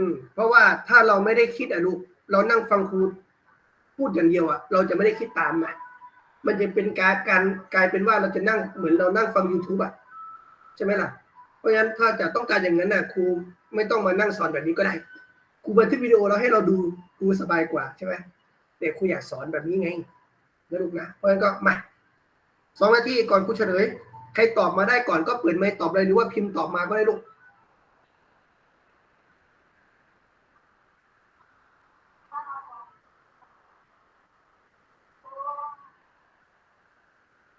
อืม เพราะว่าถ้าเราไม่ได้คิดอะลูก เรานั่งฟังครูพูดอย่างเดียวอะเราจะไม่ได้คิดตามนะมันจะเป็นการการกลายเป็นว่าเราจะนั่งเหมือนเรานั่งฟัง YouTube อะใช่ไหมล่ะ เพราะฉะนั้นถ้าจะต้องการอย่างนั้นน่ะครูไม่ต้องมานั่งสอนแบบนี้ก็ได้ครูบันทึกวิดีโอแล้วให้เราดูครูสบายกว่าใช่ไหมแต่ครูอยากสอนแบบนี้ไงนะลูกนะเพราะฉะนั้นก็มาสองนาทีก่อนครูเฉลยใครตอบมาได้ก่อนก็เปิดไมค์ตอบเลยหรือว่าพิมพ์ตอบมาก็ได้ลูก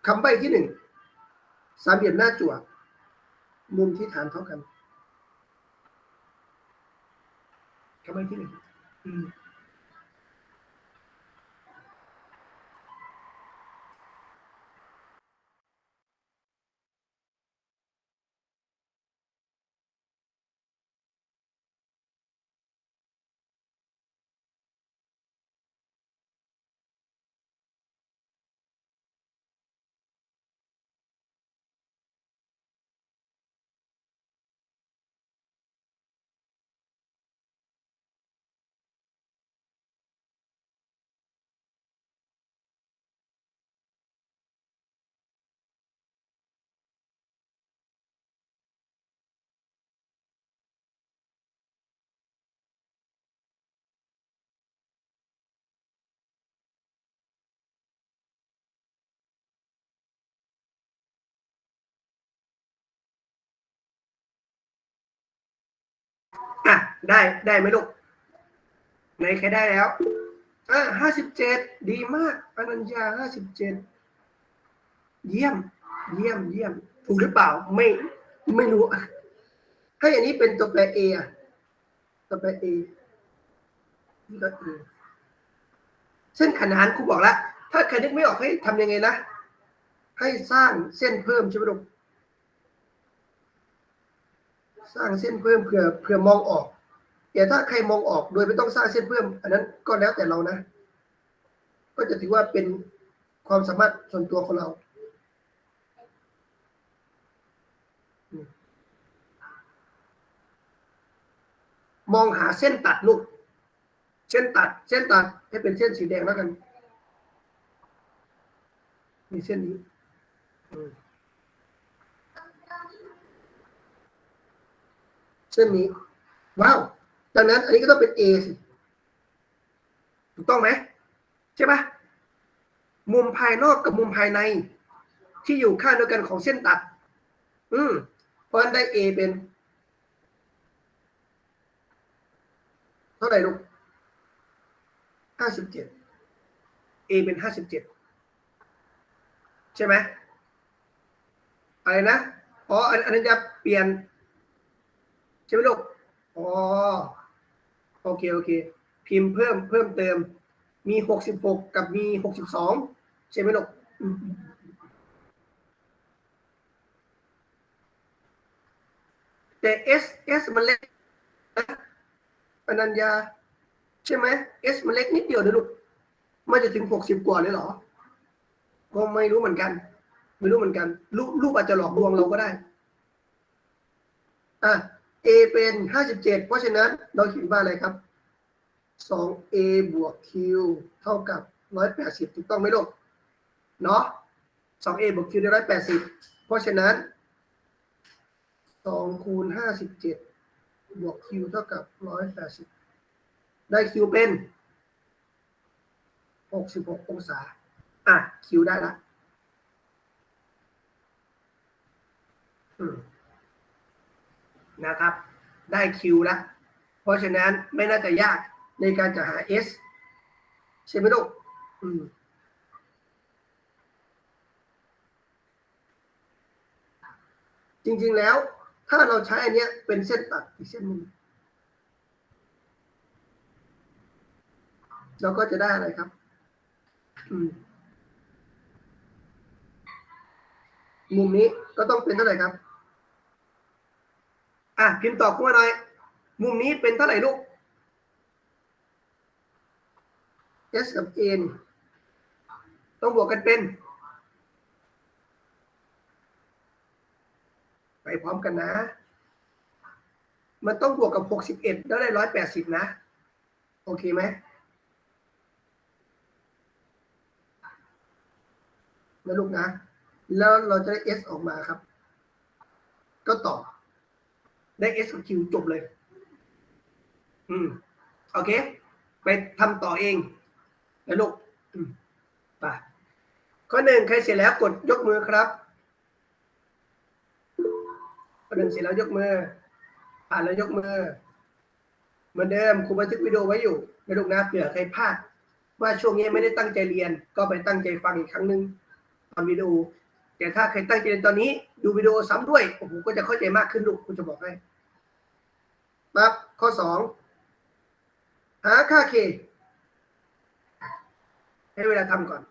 คำใบที่หนึ่งสามเหลี่ยมหน้าจั่วมุมที่ฐานเท่ากันคำใบที่หนึ่ง ได้ได้ไหมลูกไหนใครได้แล้วอะห้าสิบเจ็ดดีมากอนัญญาห้าสิบเจ็ดเยี่ยม เยี่ยมเยี่ยมถูกหรือเปล่าไม่ไม่รู้อะให้อันนี้เป็นตัวแปรเอะตัวแปรเอนี่ก็เอเส้นขนานครูบอกแล้วถ้าใครนึกไม่ออกให้ทำยังไงนะ ให้สร้างเส้นเพิ่มใช่ไหมลูกสร้างเส้นเพิ่มเผื่อเผื่อมองออก แต่ถ้าใครมองออกโดยไม่ต้องสร้างเส้นเพิ่ม อันนั้นก็แล้วแต่เรานะ ก็จะถือว่าเป็นความสามารถส่วนตัวของเราอมมองหาเส้นตัดลูก เส้นตัด เส้นตัดให้เป็นเส้นสีแดงแล้วกัน มีเส้นนี้ เส้นนี้ ว้าว ดังนั้น อันนี้ก็ต้องเป็น A สิถูกต้องไหมใช่ปะมุมภายนอกกับมุมภายใน ที่อยู่ข้างเดียวกันของเส้นตัด อืมเพราะฉะนั้นได้ A เป็น เท่าไหร่ลูกห้าสิบเจ็ด A เป็นห้าสิบเจ็ดใช่ไหมอะไรนะ อ๋อ อันอันนั้นจะเปลี่ยน ใช่ไหมลูก อ๋อ โอเคโอเค พิมพ์เพิ่มเพิ่มเติม มีหกสิบหกกับมีหกสิบสองใช่ไหมลูกอืมแต่ S S มันเล็กนะอนัญญา ใช่ไหม S มันเล็กนิดเดียวนะลูกมันจะถึงหกสิบกว่าเลยเหรอก็ไม่รู้เหมือนกัน ไม่รู้เหมือนกันรูปรูปอาจจะหลอกลวงเราก็ได้ อะ A เป็นห้าสิบเจ็ดเพราะฉะนั้นเราเขียนว่าอะไรครับสอง A บวก Q เท่ากับร้อยแปดสิบถูกต้องไหมลูกเนาะสอง A บวก Q ได้ร้อยแปดสิบเพราะฉะนั้นสองคูณห้าสิบเจ็ดบวก Q เท่ากับร้อยแปดสิบได้ Q เป็นหกสิบหกองศา อะ Q ได้ละอืม นะครับ ได้คิวแล้ว เพราะฉะนั้นไม่น่าจะยากในการจะหา S ใช่ไหมลูกอืมจริงๆแล้ว ถ้าเราใช้อันเนี้ยเป็นเส้นตัดอีกเส้นหนึ่งเราก็จะได้อะไรครับมมุมนี้ก็ต้องเป็นเท่าไหร่ครับ อะพิมพ์ตอบเข้ามาหน่อย มุมนี้เป็นเท่าไหร่ลูก S กับ A นี่ต้องบวกกันเป็น ไปพร้อมกันนะ มันต้องบวกกับหกสิบเอ็ดแล้วได้ร้อยแปดสิบนะ โอเคไหมนะลูกนะ แล้วเราจะได้ S ออกมาครับ ก็ตอบ ได้ S กับ Q จบเลย อืม โอเค ไปทำต่อเองนะลูกอืมไปข้อหนึ่งใครเสร็จแล้วกดยกมือครับข้อหนึ่งเสร็จแล้วยกมือ ผ่านแล้วยกมือ เหมือนเดิมครูบันทึกวิดีโอไว้อยู่นะลูกนะเผื่อใครพลาดว่าช่วงนี้ไม่ได้ตั้งใจเรียน ก็ไปตั้งใจฟังอีกครั้งหนึ่งตอนวิดีโอ แต่ถ้าใครตั้งใจเรียนตอนนี้ ดูวิดีโอซ้ำด้วยโอ้โหก็จะเข้าใจมากขึ้นลูกคุณจะบอกให้ ปั๊บข้อสองหาค่าเคให้เวลาทำก่อน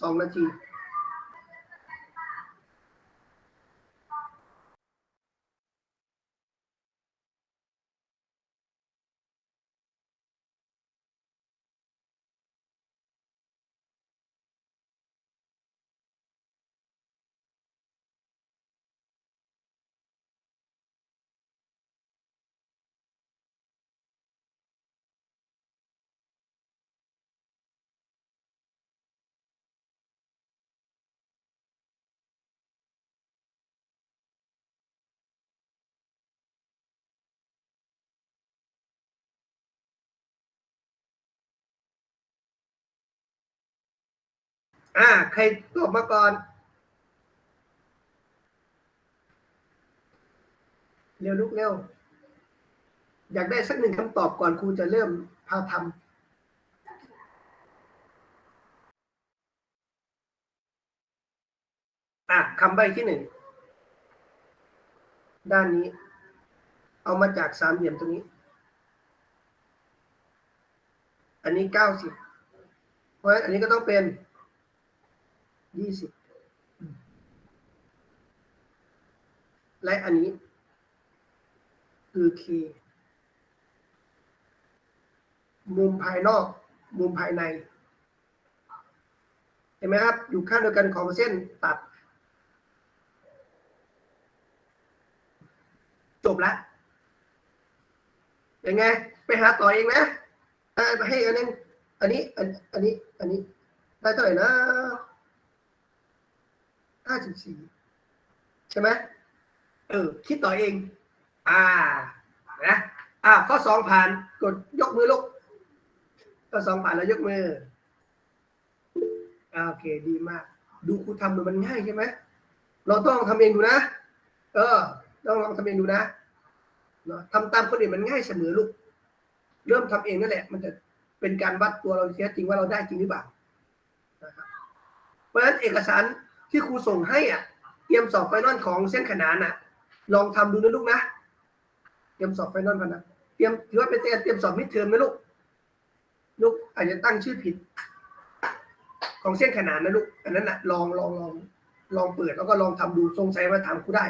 สองนาที อ่า ใครตอบมาก่อน เร็วลูกเร็ว อยากได้สักหนึ่งคำตอบก่อนครูจะเริ่มพาทำอะคำใบที่หนึ่ง ด้านนี้ เอามาจากสามเหลี่ยมตรงนี้ อันนี้เก้าสิบเพราะอันนี้ก็ต้องเป็น ยี่สิบและอันนี้ คือ k มุมภายนอก มุมภายใน เห็นไหมครับ อยู่ข้างเดียวกันของเส้นตัด จบแล้วยังไง ไปหาต่อเองนะอ่าให้อันนึงอันนี้ อันนี้ อันนี้ ได้เท่าไหร่นะ ห้าสิบสี่ใช่ไหมเออ คิดต่อเอง อ่า นะ อ่า ข้อสองผ่าน กดยกมือลูก ข้อสองผ่านแล้วยกมืออ่าโอเค ดีมาก ดูครูทำดูมันง่ายใช่ไหม เราต้องทำเองดูนะ เออ ต้องลองทำเองดูนะเนาะทำตามคนอื่นมันง่ายเสมอลูก เริ่มทำเองนั่นแหละ มันจะเป็นการวัดตัวเราเสียจริงว่าเราได้จริงหรือเปล่านะครับเพราะฉะนั้นเอกสาร ที่ครูส่งให้อะ เตรียมสอบไฟนอลของเส้นขนานอะ ลองทำดูนะลูกนะ เตรียมสอบไฟนอลกันนะ เตรียมถือว่าเป็นเตรียมสอบมิดเทอมนะลูก ลูกอาจจะตั้งชื่อผิด ของเส้นขนานนะลูก อันนั้นนะลองลองลองลองเปิดแล้วก็ลองทำดูสงสัยมาถามครูได้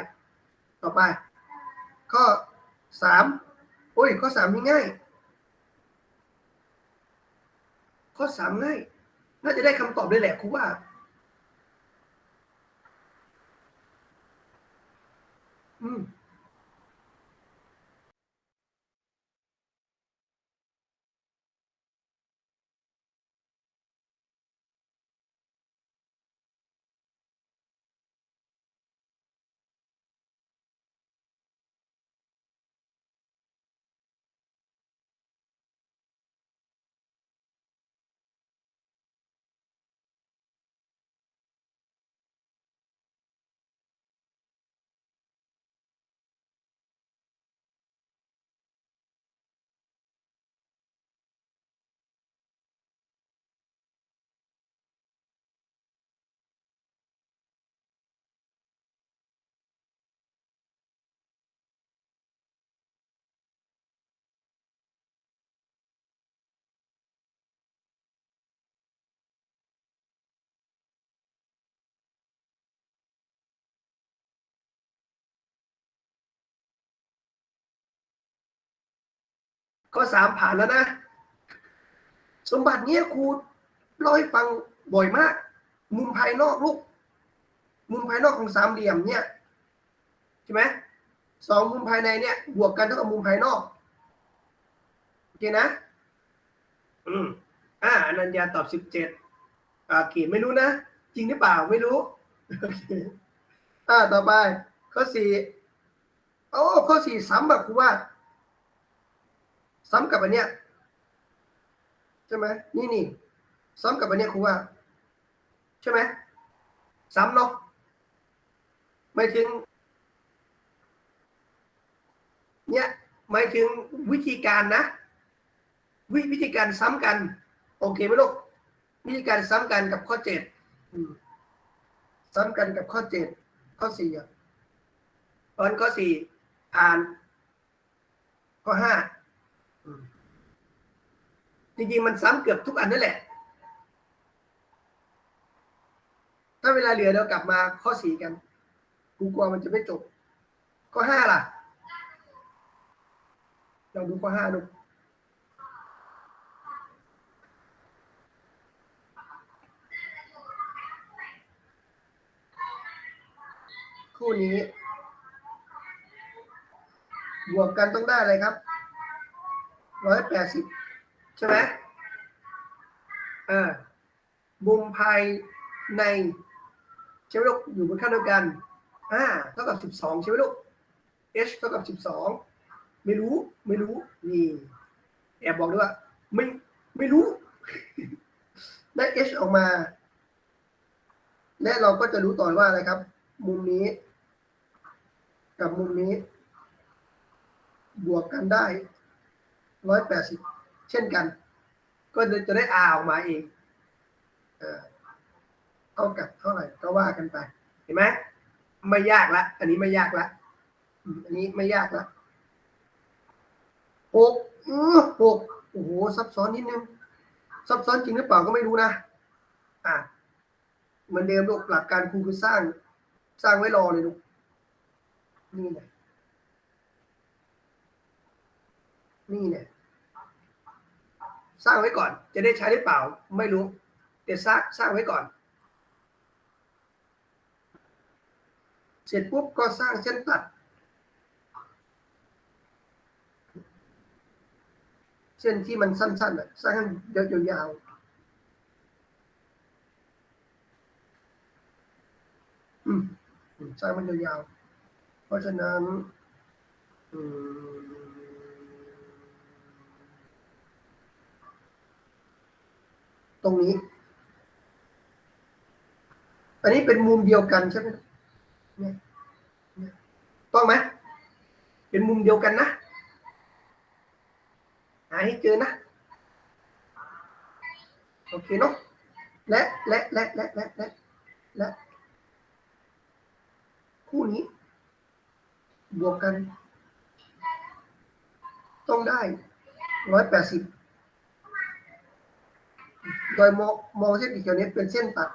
ต่อไป ข้อสามโอ้ย ข้อสามนี่ง่าย ข้อสามง่าย น่าจะได้คำตอบเลยแหละครูว่า อื ข้อสามผ่านแล้วนะ สมบัติเนี้ยครูเล่าให้ฟังบ่อยมาก มุมภายนอกลูก มุมภายนอกของสามเหลี่ยมเนี่ยใช่ไหมสองมุมภายในเนี่ย บวกกันเท่ากับมุมภายนอกโอเคนะ อืมอ่าอนัญญาตอบสิบเจ็ดอ่าขีดไม่รู้นะ จริงหรือเปล่าไม่รู้อ่าต่อไปข้อสี่โอ้ข้อสี่ซ้ำแบบครูว่า ซ้ำกับอันเนี้ยใช่ไหมนี่นี่ซ้ำกับอันเนี้ยครูว่า ใช่ไหมซ้ำเนาะไม่ถึง เนี่ยหมายถึงวิธีการนะ วิวิธีการซ้ำกัน โอเคไหมลูกวิธีการซ้ำกันกับข้อเจ็ดซ้ำกันกับข้อเจ็ดข้อสี่อะตอนข้อสี่อ่าน ข้อห้า จริงๆมันซ้ำเกือบทุกอันนั่นแหละ ถ้าเวลาเหลือเรากลับมาข้อสี่กันกูกลัวมันจะไม่จบ ข้อห้าล่ะเราดูข้อห้าดูคู่นี้ บวกกันต้องได้อะไรครับร้อยแปดสิบ ช่ไหมอ่ามุมภายในใช่ไหมลูกอยู่บนข้าเดียวกันอ่าเท่ากับสิบสองใช่ไหมลูก h เท่ากับสิบสองไม่รู้ไม่รู้นี่แอบบอกด้วยว่าไม่ไม่รู้ ได้ h ออกมา และเราก็จะรู้ต่อว่าอะไรครับ มุมนี้ กับมุมนี้ บวกกันได้ร้อยแปดสิบ เช่นกัน ก็จะได้ r ออกมาเองเออเท่ากับเท่าไหร่ก็ว่ากันไป เห็นไหมไม่ยากละ อันนี้ไม่ยากละอันนี้ไม่ยากละหกหกโอ้โหซับซ้อนนิดนึงซับซ้อนจริงหรือเปล่าก็ไม่รู้นะ อะเหมือนเดิมลูกหลักการครูคือสร้าง สร้างไว้รอเลยลูกนี่เนี่ยนี่เนี่ย สร้างไว้ก่อน จะได้ใช้หรือเปล่า ไม่รู้แต่สร้างสร้างไว้ก่อน เสร็จปุ๊บก็สร้างเส้นตัด เส้นที่มันสั้นๆอะสร้างยาวๆอืมสร้างมันยาวๆเพราะฉะนั้น อืม ตรงนี้ อันนี้เป็นมุมเดียวกันใช่ไหมเนี่ยต้องไหมเป็นมุมเดียวกันนะหาให้เจอนะ โอเคเนาะและและและและและและและคู่นี้ บวกกัน ต้องได้ร้อยแปดสิบ โดยมองมองเส้นสีเขียวนี้เป็นเส้นตัด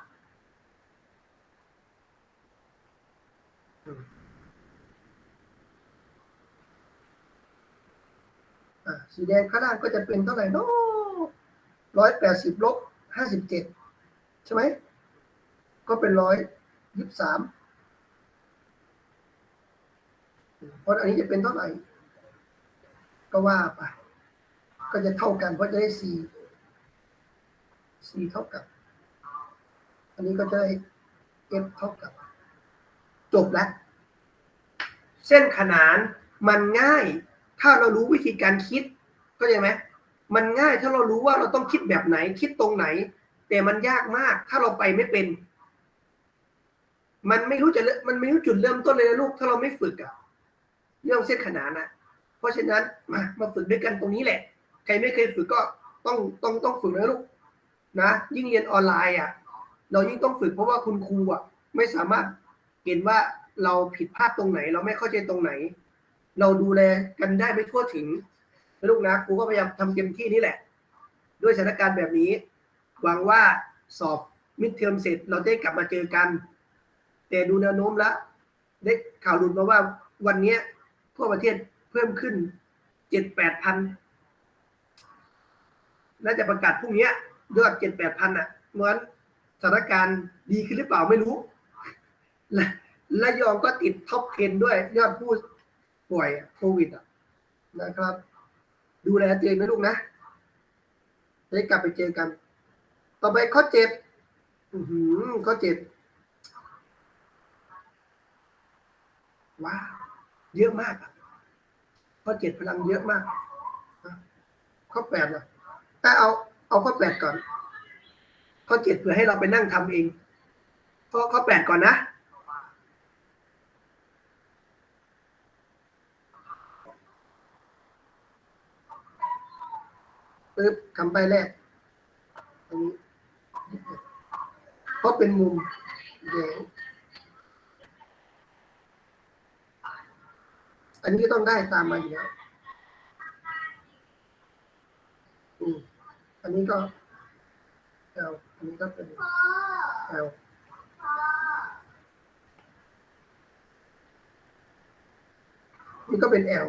สีแดงข้างล่างก็จะเป็นเท่าไหร่เนาะร้อยแปดสิบลบห้าสิบเจ็ดใช่ไหม ก็เป็นร้อยยี่สิบสามเพราะอันนี้จะเป็นเท่าไหร่ ก็ว่าไป ก็จะเท่ากันเพราะจะได้สี่ สี่เท่ากับ อันนี้ก็จะได้เอฟเท่ากับ จบแล้วเส้นขนานมันง่าย ถ้าเรารู้วิธีการคิดก็ใช่ไหมมันง่ายถ้าเรารู้ว่าเราต้องคิดแบบไหน คิดตรงไหน แต่มันยากมาก ถ้าเราไปไม่เป็น มันไม่รู้จะมันไม่รู้จุดเริ่มต้นเลยนะลูก ถ้าเราไม่ฝึกอะเรื่องเส้นขนานนะเพราะฉะนั้นมามาฝึกด้วยกันตรงนี้แหละ ใครไม่เคยฝึกก็ต้องต้องต้องฝึกนะลูก นะยิ่งเรียนออนไลน์อะเรายิ่งต้องฝึกเพราะว่าคุณครูอะไม่สามารถเห็นว่าเราผิดพลาดตรงไหน เราไม่เข้าใจตรงไหน เราดูแลกันได้ไม่ทั่วถึงลูกนะครูก็พยายามทำเต็มที่นี่แหละ ด้วยสถานการณ์แบบนี้ หวังว่าสอบมิดเทอมเสร็จ เราได้กลับมาเจอกัน แต่ดูแนวโน้มแล้วได้ข่าวหลุดมาว่าวันนี้ทั่วประเทศเพิ่มขึ้นเจ็ดแปดพันน่าจะประกาศพรุ่งนี้ ยอดเจ็ดแปดพันอะเหมือนสถานการณ์ดีขึ้นหรือเปล่าไม่รู้ และและยองก็ติดท็อป 10 ด้วย ยอดผู้ป่วยโควิดอะนะครับ ดูแลตัวเองนะลูกนะได้กลับไปเจอกัน ต่อไปข้อเจ็ดข้อเจ็ดว้าวเยอะมากอะข้อเจ็ดพลังเยอะมากข้อแปดนะแต่เอา เอาข้อแปดก่อน ข้อเจ็ดเผื่อให้เราไปนั่งทำเอง ข้อข้อแปดก่อนนะ ปึ๊บคำใบแรกอันนี้เพราะเป็นมุมแดงอันนี้ต้องได้ตามมาอยู่แล้วอืม อันนี้ก็แอลอันนี้ก็เป็นแอลนี่ก็เป็นแอล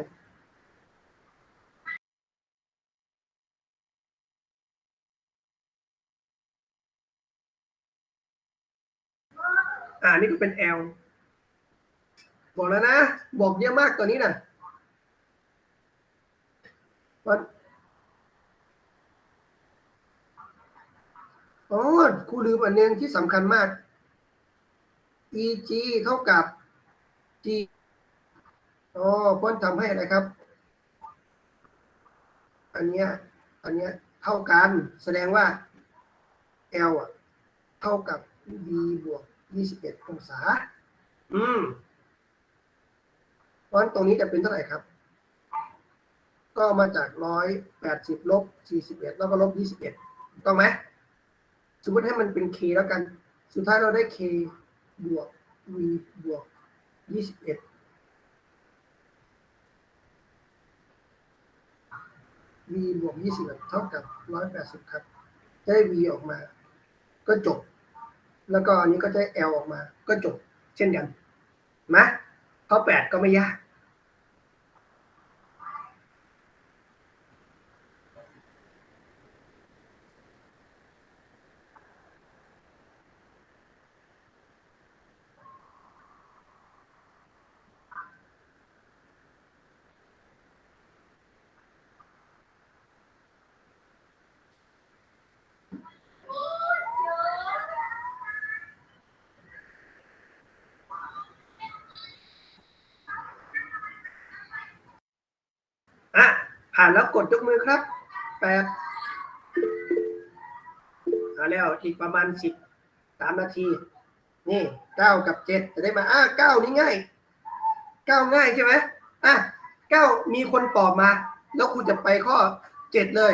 อ่านี่ก็เป็น L บอกแล้วนะ บอกเยอะมากตัวนี้นะวัน อ๋อครูลืมอันหนึงที่สำคัญมาก EG เท่ากับ G อ๋อเพราะทำให้อะไรครับ อันเนี้ย อันเนี้ยเท่ากัน แสดงว่า L อะ เท่ากับ V บวก 21 องศา อืมเพราะนั้นตรงนี้จะเป็นเท่าไหร่ครับ ก็มาจาก 180 ลบ 41 แล้วก็ลบ 21 ต้องไหม มมติให้มันเป็น k แล้วกัน สุดท้ายเราได้ k บวก v บวก 21 v บวก21เท่ากับ180ครับ ได้ v ออกมา ก็จบ แล้วก็อันนี้ก็จะ L ออกมา ก็จบ เช่นกันนะข้อแปดก็ไม่ยาก อะ ผ่าน แล้วกดยกมือครับแปดเอาแล้วอีกประมาณสิบสามนาที นี่เก้ากับเจ็ดจะได้มาอะเก้านี่ง่ายเก้าง่ายใช่ไหมอะเก้ามีคนตอบมา แล้วคุณจะไปข้อเจ็ดเลย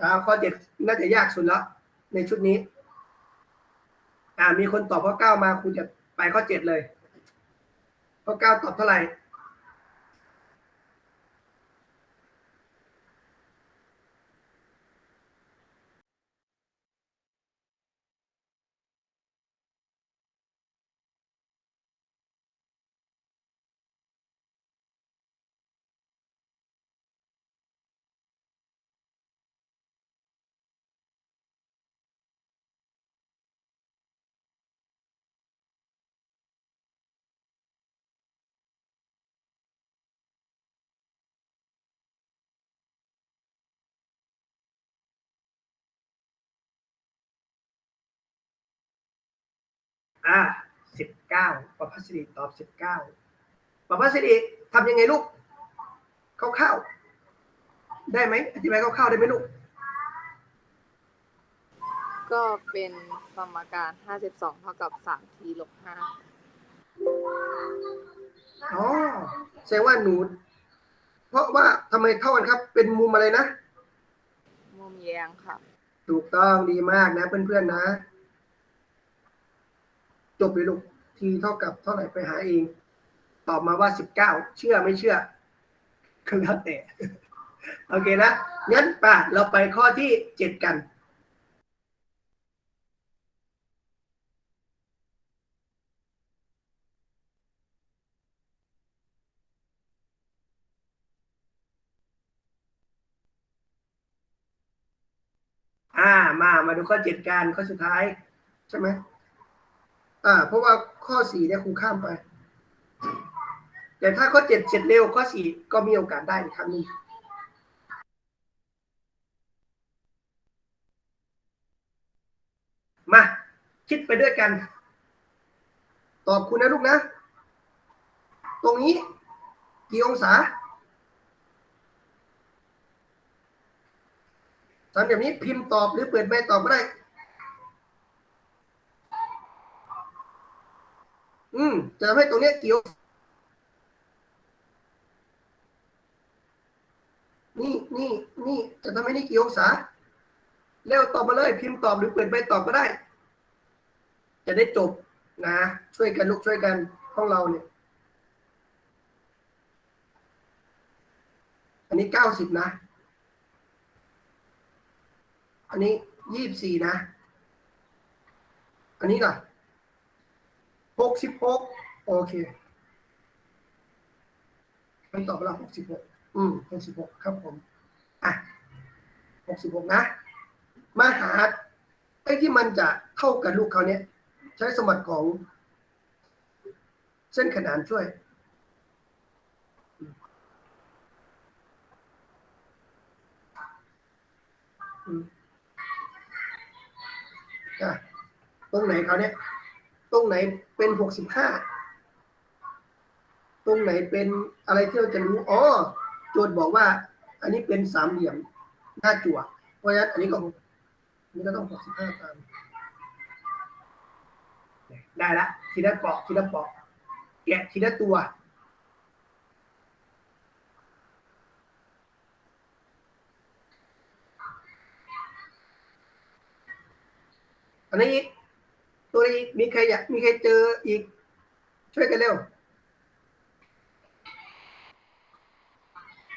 อ่าข้อเจ็ดน่าจะยากสุดแล้วในชุดนี้ อ่ามีคนตอบข้อเก้ามาคุณจะไปข้อเจ็ดเลยข้อเก้าตอบเท่าไหร่ อ่าสิบเก้าประพัสริตอบสิบเก้าประพัสริทำยังไงลูกคร่าวๆได้ไหมอธิบายคร่าวๆได้ไหมลูก ก็เป็นสมการ52เท่ากับ3 t ลบอ๋อแสดงว่าหนู เพราะว่าทำไมเท่ากันครับ เป็นมุมอะไรนะ5มุมแยงค่ะ ถูกต้องดีมากนะเพื่อนๆนะ จบเลยลูกทีเท่ากับเท่าไหร่ไปหาเอง ตอบมาว่าสิบเก้าเชื่อไม่เชื่อคือแล้วแต่โอเคนะงั้นป่ะเราไปข้อที่เจ็ดกันอ่ามามาดูข้อเจ็ดกันข้อสุดท้าย ใช่ไหม อ่า เพราะว่าข้อสี่เนี่ยครูข้ามไป แต่ถ้าข้อเจ็ดเสร็จเร็วข้อสี่ก็มีโอกาสได้อีกครั้งหนึงมา คิดไปด้วยกัน ตอบคุณนะลูกนะ ตรงนี้กี่องศาสามแบบนี้พิมพ์ตอบหรือเปิดใบตอบก็ได้ อืมจะทำให้ตรงเนี้ยเกี่ยว นี่นี่นี่จะทำให้นี่กี่องศาเร็วตอบมาเลย พิมพ์ตอบหรือเปิดใบตอบก็ได้ จะได้จบนะ ช่วยกันลูกช่วยกันห้องเราเนี่ย อันนี้เก้าสิบนะ อันนี้ยี่สิบสี่นะ อันนี้ล่ะ หกสิบหกโอเคคำตอบเราหกสิบหกอืมหกสิบหกครับผม อะหกสิบหกนะ มาหาไอ้ที่มันจะเท่ากับลูกเขาเนี่ยใช้สมบัติของเส้นขนานช่วยอืมอะตรงไหนเขาเนี่ย ตรงไหนเป็นหกสิบห้าตรงไหนเป็นอะไรที่เราจะรู้อ๋อโจทย์บอกว่า อันนี้เป็นสามเหลี่ยมหน้าจั่วเพราะฉะนั้นอันนี้ก็อันนี้ก็ต้องหกสิบห้าตามได้ละทีละเปาะทีละเปาะแกะทีละตัวอันนี้ ตัวนี้มีใครอยากมีใครเจออีก ช่วยกันเร็ว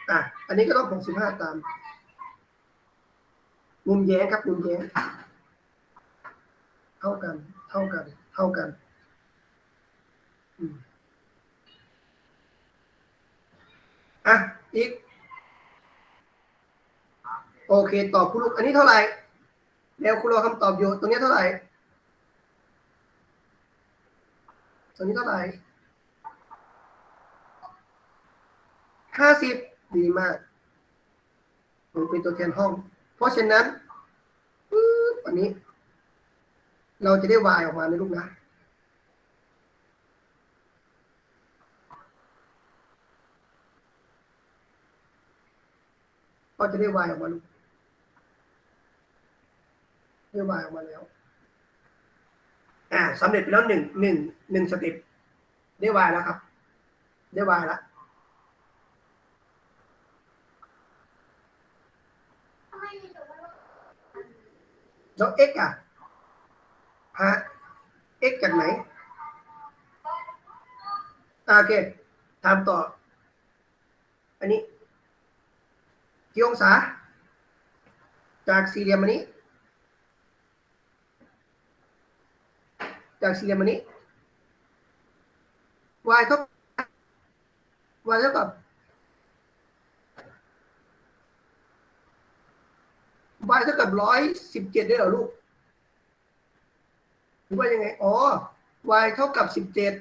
อะอันนี้ก็ต้องหกสิบห้าตามมุมแย้งครับมุมแย้งเท่ากัน เท่ากัน เท่ากันอะอีก โอเค ตอบคุณลูก อันนี้เท่าไหร่แล้วคุณรอคำตอบอยู่ ตรงนี้เท่าไหร่ ตรงนี้เท่าไหร่ห้าสิบดีมากมันเป็นตัวแทนห้อง เพราะฉะนั้นอันนี้ เราจะได้วายออกมาในลูกนะก็จะได้วายออกมาลูกได้วายออกมาแล้ว อ่าสำเร็จไปแล้วหนึ่งหนึ่งหนึ่งสเต็ปได้วายแล้วครับ ได้วายแล้วแล้ว x อะฮะ x จากไหนโอเคถามต่อ อันนี้กี่องศา จากสี่เหลี่ยมอันนี้ จากสี่เหลี่ยมอันนี้ y เท่า y เท่ากับ y เท่ากับร้อยสิบเจ็ดได้เหรอลูกหรือว่ายังไง อ๋อ y เท่ากับสิบเจ็ด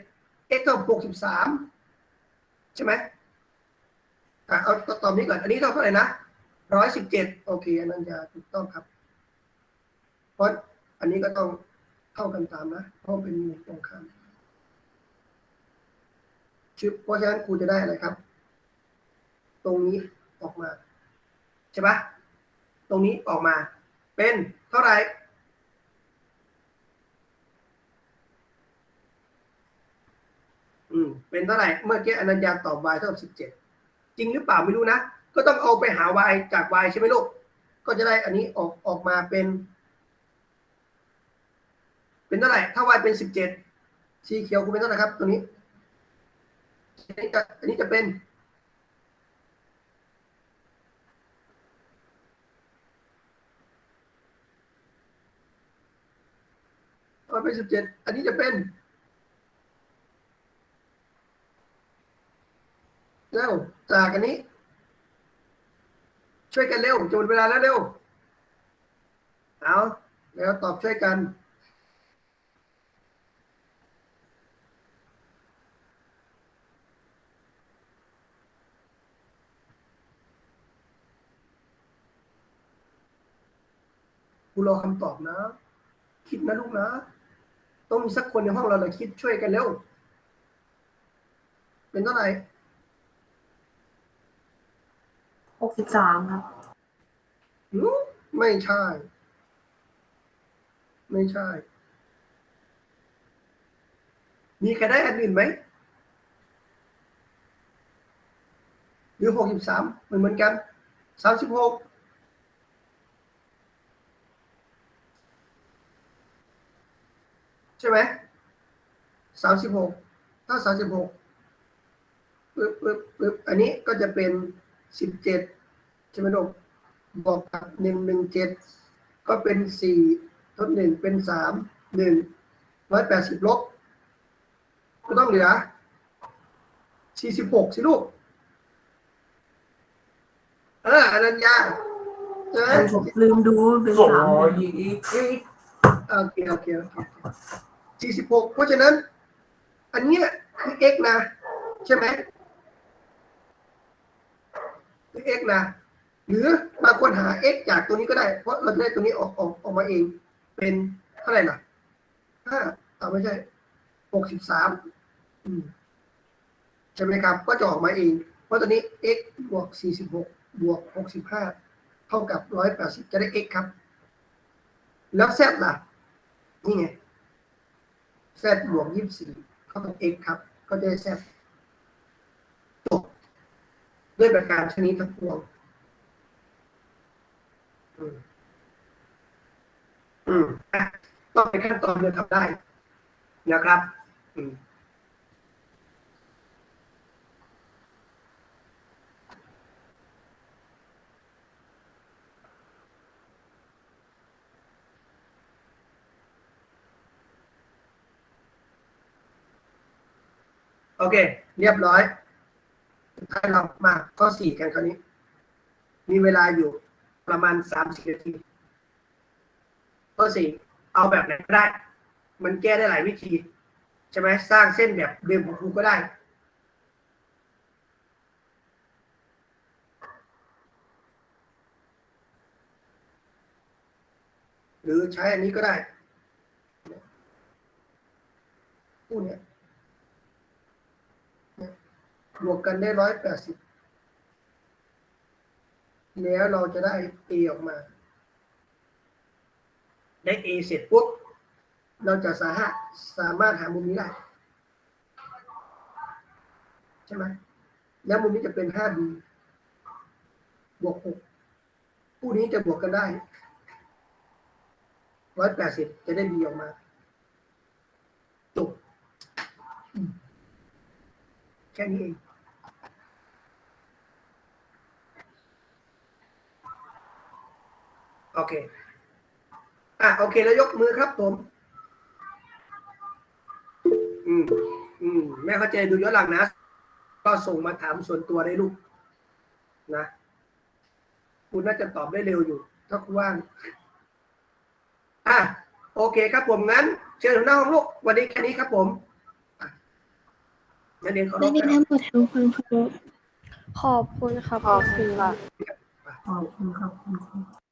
x เท่ากับหกสิบสามใช่ไหมอะเอาตอบนี้ก่อน อันนี้เท่าเท่าไหร่นะร้อยสิบเจ็ดโอเค อันนั้นจะถูกต้องครับ เพราะอันนี้ก็ต้อง เท่ากันตามนะ เพราะเป็นมุมตรงข้ามชื่อเพราะฉะนั้นครูจะได้อะไรครับ ตรงนี้ออกมา ใช่ปะตรงนี้ออกมา เป็นเท่าไหร่อืมเป็นเท่าไหร่เมื่อกี้อนัญญาตอบ y เท่ากับสิบเจ็ดจริงหรือเปล่าไม่รู้นะ ก็ต้องเอาไปหา y จาก y ใช่ไหมลูก ก็จะได้อันนี้ออกออกมาเป็น เป็นเท่าไหร่ ถ้า y เป็นสิบเจ็ดสีเขียวคุณเป็นเท่าไหร่ครับ ตัวนี้ อันนี้จะอันนี้จะเป็น y เป็นสิบเจ็ดอันนี้จะเป็นเร็วจากอันนี้ ช่วยกันเร็วจะหมดเวลาแล้วเร็ว เอาแล้วตอบช่วยกัน กูรอคำตอบนะ คิดนะลูกนะ ต้องมีสักคนในห้องเราเลยคิดช่วยกันเร็ว เป็นเท่าไหร่หกสิบสามครับหือไม่ใช่ ไม่ใช่ มีใครได้อันอื่นไหมหรือหกสิบสามเหมือนเหมือนกันสามสิบหก ช่ไหมสามสิบหกถ้าสามสิบหกปึ๊บปึ๊บปึ๊บอันนี้ก็จะเป็นสิบเจ็ดใช่ไหมลูกบอกกับหนึ่งหนึ่งเจ็ดก็เป็นสี่ทดหนึ่งเป็นสามหนึ่งร้อยแปดสิบลบก็ต้องเหลือสี่สิบหกสิลูก เอออนัญญาเออผมลืมดูเป็นสองสามร้อยยี่สิบโอเคโอเคโอเค สี่สิบหกเพราะฉะนั้น อันเนี้ยคือ x นะ ใช่ไหมคือ x นะ หรือบางคนหา x จากตัวนี้ก็ได้ เพราะเราจะได้ตัวนี้ออกออกออกมาเอง เป็นเท่าไหร่ล่ะห้าเอาไม่ใช่หกสิบสามใช่ไหมครับ ก็จะออกมาเอง เพราะตัวนี้ x บวกสี่สิบหกบวกหกสิบห้าเท่ากับร้อยแปดสิบจะได้ x ครับ แล้ว z ล่ะ นี่ไง z บวกยี่สิบสี่เข้ากับ x ครับ ก็จะได้ z จบด้วยประการชนิดทั้งปวงอืมอืมอะต้องเป็นขั้นตอนเดียวทำได้นะครับ อืม อเค เรียบร้อยสุดท้เรามาข้อสี่กันคราวนี้ มีเวลาอยู่ประมาณสามสิบนาทีข้อสี่เอาแบบไหนก็ได้ มันแก้ได้หลายวิธี ใช่ไหมสร้างเส้นแบบเดิมของครูก็ได้หรือใช้อันนี้ก็ได้คู่เนี้ย บวกกันได้ร้อยแปดสิบแล้วเราจะได้ A ออกมา ได้ A เสร็จปุ๊บ เราจะสามารถสามารถหามุมนี้ได้ ใช่ไหมแล้วมุมนี้จะเป็น 5B บวก6คู่นี้จะบวกกันได้ 180 จะได้ B ออกมา จบ แค่นี้เอง โอเค อะโอเคแล้วยกมือครับผม อืม อืม แม่เข้าใจดูย้อนหลังนะ ก็ส่งมาถามส่วนตัวได้ลูก นะ คุณน่าจะตอบได้เร็วอยู่ ถ้าคุณว่าง อะโอเคครับผมงั้น เชิญหัวหน้าห้องลูก วันนี้แค่นี้ครับผมอะนักเรียนเคารนัพกเรียนนะทั้งหมดทุกคนเคารพขอบคุณค่ะขอบคุณค่ะ ขอบคุณครับคุณครู